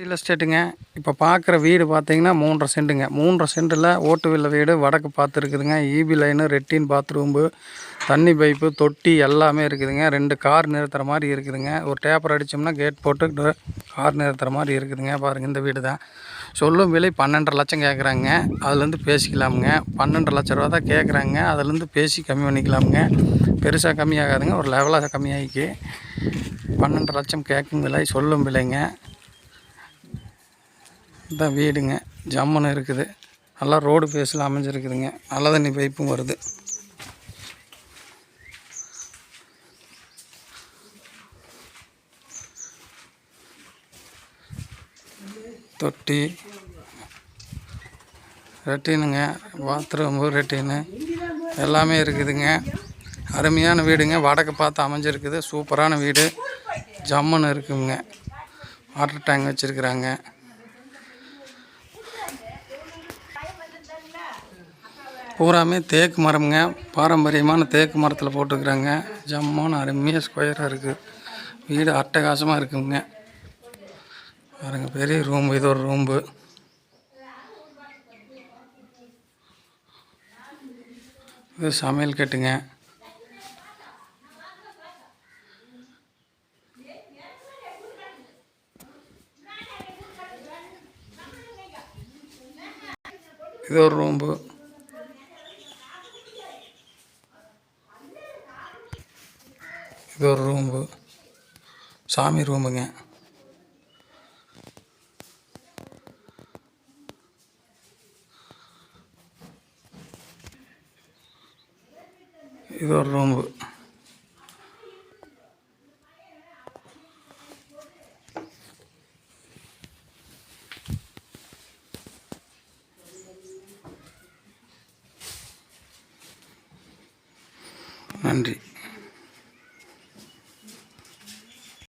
Real எஸ்டேட்டுங்க இப்போ பார்க்குற வீடு பார்த்தீங்கன்னா மூன்றரை சென்ட்டுங்க மூன்றரை சென்ட்டில் ஓட்டு வில்ல வீடு வடக்கு பார்த்து இருக்குதுங்க ஈபி லைனு ரெட்டின் பாத்ரூம்பு தண்ணி பைப்பு தொட்டி எல்லாமே இருக்குதுங்க. ரெண்டு கார் நிறுத்துகிற மாதிரி இருக்குதுங்க. ஒரு டேப்பர் அடித்தோம்னா கேட் போட்டு கார் நிறுத்துகிற மாதிரி இருக்குதுங்க. பாருங்கள் இந்த வீடு தான். சொல்லும் விலை பன்னெண்டரை லட்சம் கேட்குறாங்க அதுலேருந்து பேசிக்கலாமுங்க. பன்னெண்டு லட்ச ரூபா தான் கேட்குறாங்க அதுலேருந்து பேசி கம்மி பண்ணிக்கலாமுங்க. பெருசாக கம்மியாகாதுங்க. ஒரு லெவலாக கம்மியாகிக்கு பன்னெண்டு லட்சம் கேட்கும் விலை. சொல்லும் விலைங்க. இதான் வீடுங்க. ஜம்முன்னு இருக்குது. நல்லா ரோடு ஃபேஸில் அமைஞ்சிருக்குதுங்க. நல்ல தண்ணி பைப்பும் வருது. தொட்டி. ரெட்டினுங்க. பாத்ரூமு ரெட்டினு. எல்லாமே இருக்குதுங்க. அருமையான வீடுங்க. வடக்கு பார்த்து அமைஞ்சிருக்குது. சூப்பரான வீடு. ஜம்முன்னு இருக்குங்க. வாட்டர் டேங்க் வச்சுருக்குறாங்க. பூராமே தேக்கு மரம்ங்க. பாரம்பரியமான தேக்கு மரத்தில் போட்டுருக்குறாங்க. ஜம்முன்னு அருமையாக ஸ்கொயராக இருக்குது வீடு அட்டகாசமாக இருக்குங்க. பாருங்க பெரிய ரூம் இது ஒரு ரூம்பு இது சமையல் கட்டுங்க. இது ஒரு ரூம்பு இது ஒரு ரூம்பு சாமி ரூமுங்க இது ஒரு ரூம்பு நன்றி.